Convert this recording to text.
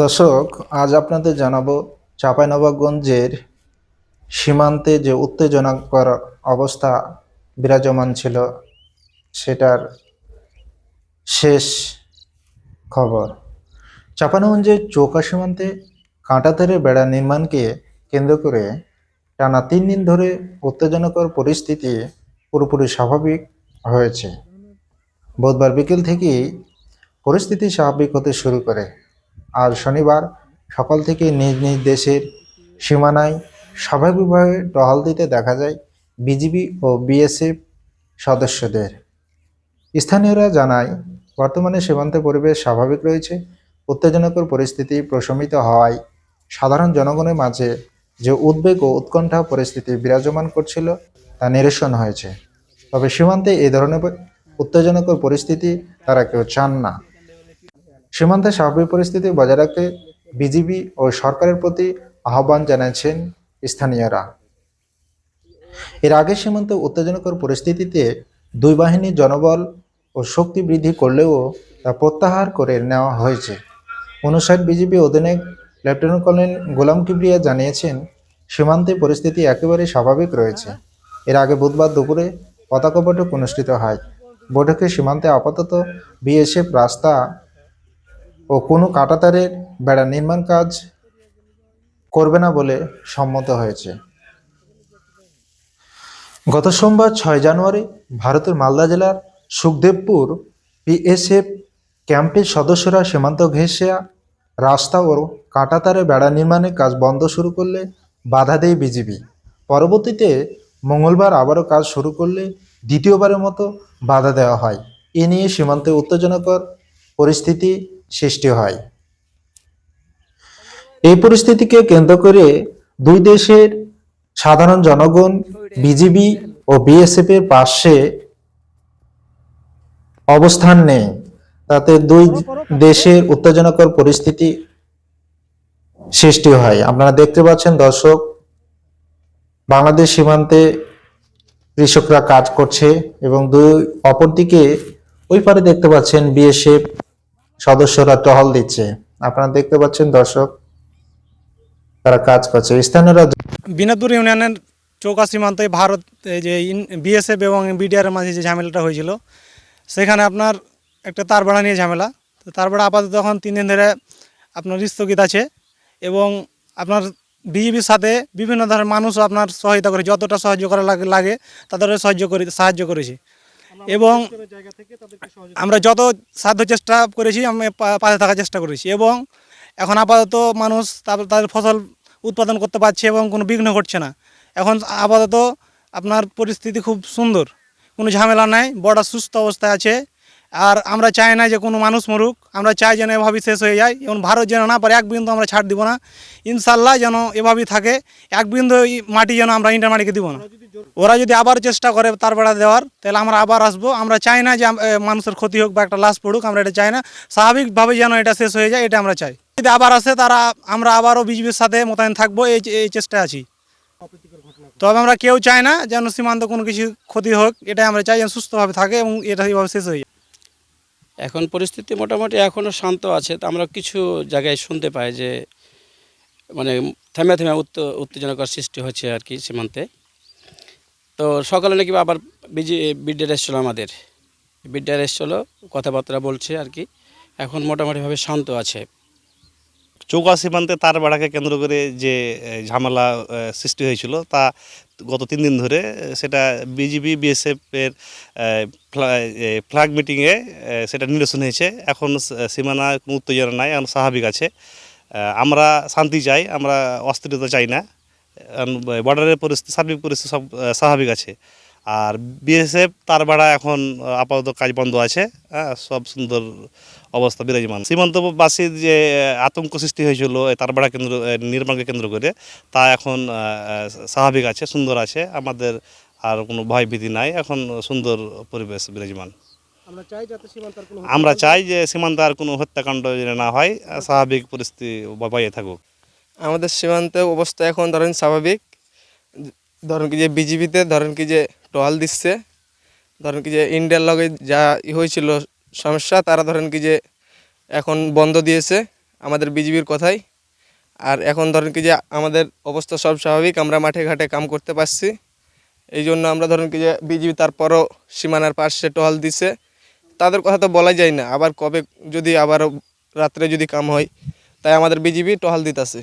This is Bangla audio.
দর্শক, আজ আপনাদের জানাব চাঁপাইনবাবগঞ্জের সীমান্তে যে উত্তেজনাকর অবস্থা বিরাজমান ছিল, সেটার শেষ খবর। চাঁপাইনবাবগঞ্জের চৌকা সীমান্তে কাঁটাতারের বেড়া নির্মাণকে কেন্দ্র করে টানা তিন দিন ধরে উত্তেজনাকর পরিস্থিতি পুরোপুরি স্বাভাবিক হয়েছে। বুধবার বিকেল থেকেই পরিস্থিতি স্বাভাবিক হতে শুরু করে। আর শনিবার সকাল থেকে নিজ নিজ দেশের সীমানায় স্বাভাবিকভাবে টহল দিতে দেখা যায় বিজিবি ও বিএসএফ সদস্যদের। স্থানীয়রা জানায়, বর্তমানে সীমান্তে পরিবেশ স্বাভাবিক রয়েছে। উত্তেজনকর পরিস্থিতি প্রশমিত হওয়ায় সাধারণ জনগণের মাঝে যে উদ্বেগ ও উৎকণ্ঠা পরিস্থিতি বিরাজমান করছিল তা নিরসন হয়েছে। তবে সীমান্তে এই ধরনের উত্তেজনকর পরিস্থিতি তারা কেউ চান না। সীমান্তে স্বাভাবিক পরিস্থিতি বজায় রাখতে বিজিবি ও সরকারের প্রতি আহ্বান জানিয়েছেন স্থানীয়রা। এর আগে সীমান্তে উত্তেজনকর পরিস্থিতিতে দুই বাহিনীর জনবল ও শক্তি বৃদ্ধি করলেও তা প্রত্যাহার করে নেওয়া হয়েছে। উনষাট বিজিবি অধিনায়ক লেফটেন্যান্ট কর্নেল গোলাম কিবরিয়া জানিয়েছেন, সীমান্তে পরিস্থিতি একেবারে স্বাভাবিক রয়েছে। এর আগে বুধবার দুপুরে পতাকা বৈঠক অনুষ্ঠিত হয়। বৈঠকে সীমান্তে আপাতত বিএসএফ রাস্তা ও কোনো কাঁটাতারের বেড়া নির্মাণ কাজ করবে না বলে সম্মত হয়েছে। গত সোমবার ছয় জানুয়ারি ভারতের মালদা জেলার সুখদেবপুর পিএসএফ ক্যাম্পের সদস্যরা সীমান্ত ঘেঁষিয়া রাস্তা ও কাঁটাতারে বেড়া নির্মাণের কাজ বন্ধ শুরু করলে বাধা দেয় বিজিবি পরবর্তীতে মঙ্গলবার আবারও কাজ শুরু করলে দ্বিতীয়বারের মতো বাধা দেওয়া হয়। এ নিয়ে সীমান্তে উত্তেজনাকর পরিস্থিতি সৃষ্টি হয়। এই পরিস্থিতিকে কেন্দ্র করে দুই দেশের সাধারণ জনগণ, বিজিবি ও বিএসএফ এর পাশে অবস্থান নেই তাতে দুই দেশের উত্তেজনাকর পরিস্থিতি সৃষ্টি হয়। আপনারা দেখতে পাচ্ছেন দর্শক, বাংলাদেশ সীমান্তে কৃষকরা কাজ করছে এবং দুই অপরদিকে ওই পারে দেখতে পাচ্ছেন বিএসএফ সদস্যরা টহল দিচ্ছে। আপনারা দেখতে পাচ্ছেন দর্শক, তারা কাজ করছে। স্থানীয়রা বিনোদপুর ইউনিয়নের চৌকা সীমান্তে ভারত যে বিএসএফ এবং বিডিআর মাঝে যে ঝামেলাটা হয়েছিল, সেখানে আপনার একটা তার বেড়া নিয়ে ঝামেলা। তো তার বেড়া আপাতত এখন তিন দিন ধরে আপনার স্থগিত আছে এবং আপনার বিজেপির সাথে বিভিন্ন ধরনের মানুষও আপনার সহায়তা করে, যতটা সাহায্য করা লাগে লাগে তাদের সাহায্য করে সাহায্য করেছে। এবং আমরা যত সাধ্য চেষ্টা করেছি আমি পাশে থাকার চেষ্টা করেছি এবং এখন আপাতত মানুষ তাদের তাদের ফসল উৎপাদন করতে পারছে এবং কোনো বিঘ্ন ঘটছে না। এখন আপাতত আপনার পরিস্থিতি খুব সুন্দর। কোনো ঝামেলা নাই বড় সুস্থ অবস্থায় আছে। আর আমরা চাই না যে কোনো মানুষ মরুক। আমরা চাই যেন এভাবেই শেষ হয়ে যায়। এবং ভারত যেন না পারে, এক বিন্দু আমরা ছাড় দিব না। ইনশাল্লাহ যেন এভাবেই থাকে, এক বিন্দু মাটি যেন আমরা ইন্টার মাটিকে দিব না। ওরা যদি আবার চেষ্টা করে তার বেড়া দেওয়ার, তাহলে আমরা আবার আসব। আমরা চাই না যে মানুষের ক্ষতি হোক বা একটা লাশ পড়ুক, আমরা এটা চাই না। স্বাভাবিকভাবে যেন এটা শেষ হয়ে যায়, এটা আমরা চাই। যদি আবার আসে, তারা, আমরা আবারও বিজেপির সাথে মোতায়েন থাকব, এই এই চেষ্টায় আছি। তবে আমরা কেউ চাই না যেন সীমান্ত কোনো কিছু ক্ষতি হোক, এটাই আমরা চাই যেন সুস্থভাবে থাকে এবং এটা এইভাবে শেষ হয়ে যায়। এখন পরিস্থিতি মোটামুটি এখনও শান্ত আছে। তা আমরা কিছু জায়গায় শুনতে পাই যে মানে থেমে থেমে উত্ত, উত্তেজনাকর সৃষ্টি হচ্ছে আর কি সীমান্তে। তো সকালে নাকি আবার বিজি বিডিআর এসছিলো আমাদের। বিডিআর এসছিলো কথাবার্তা বলছে আর কি। এখন মোটামুটিভাবে শান্ত আছে। চৌকা সীমান্তে তার বেড়াকে কেন্দ্র করে যে ঝামেলা সৃষ্টি হয়েছিল তা গত তিন দিন ধরে সেটা বিজিবি বিএসএফ এর এ, ফ্লা- এ, ফ্ল্যাগ মিটিংয়ে সেটা নিরসন হয়েছে। এখন সীমানা কোনো উত্তেজনা নাই এখন স্বাভাবিক আছে। আমরা শান্তি চাই আমরা অস্থিরতা চাই না। বর্ডারের পরিস্থিতি সার্বিক পরিস্থিতি সব স্বাভাবিক আছে। আর বিএসএফ তার বেড়া এখন আপাতত কাজ বন্ধ আছে হ্যাঁ সব সুন্দর অবস্থা বিরাজমান। সীমান্তবাসীর যে আতঙ্ক সৃষ্টি হয়েছিল এই তার বেড়া কেন্দ্র নির্মাণকে কেন্দ্র করে তা এখন স্বাভাবিক আছে সুন্দর আছে আমাদের আর কোনো ভয় ভীতি নাই এখন সুন্দর পরিবেশ বিরাজমান। আমরা চাই যাতে সীমান্তের কোনো আমরা চাই যে সীমান্ত আর কোনো হত্যাকাণ্ড যেন না হয় স্বাভাবিক পরিস্থিতি বজায় থাকুক। আমাদের সীমান্তে অবস্থা এখন ধরেন স্বাভাবিক। ধরেন কি যে বিজিবিতে ধরেন কি যে টহল দিচ্ছে ধরেন কি যে ইন্ডিয়ার লগে যা ই হয়েছিল সমস্যা। তারা ধরেন কি যে এখন বন্ধ দিয়েছে আমাদের বিজিবির কথাই। আর এখন ধরেন কি যে আমাদের অবস্থা সব স্বাভাবিক, আমরা মাঠে ঘাটে কাম করতে পারছি। এই জন্য আমরা ধরেন কি যে বিজিবি তারপরও সীমানার পাশে টহল দিছে। তাদের কথা তো বলা যায় না, আবার কবে যদি আবারও রাত্রে যদি কাম হয়, তাই আমাদের বিজিবি টহল দিতেছে।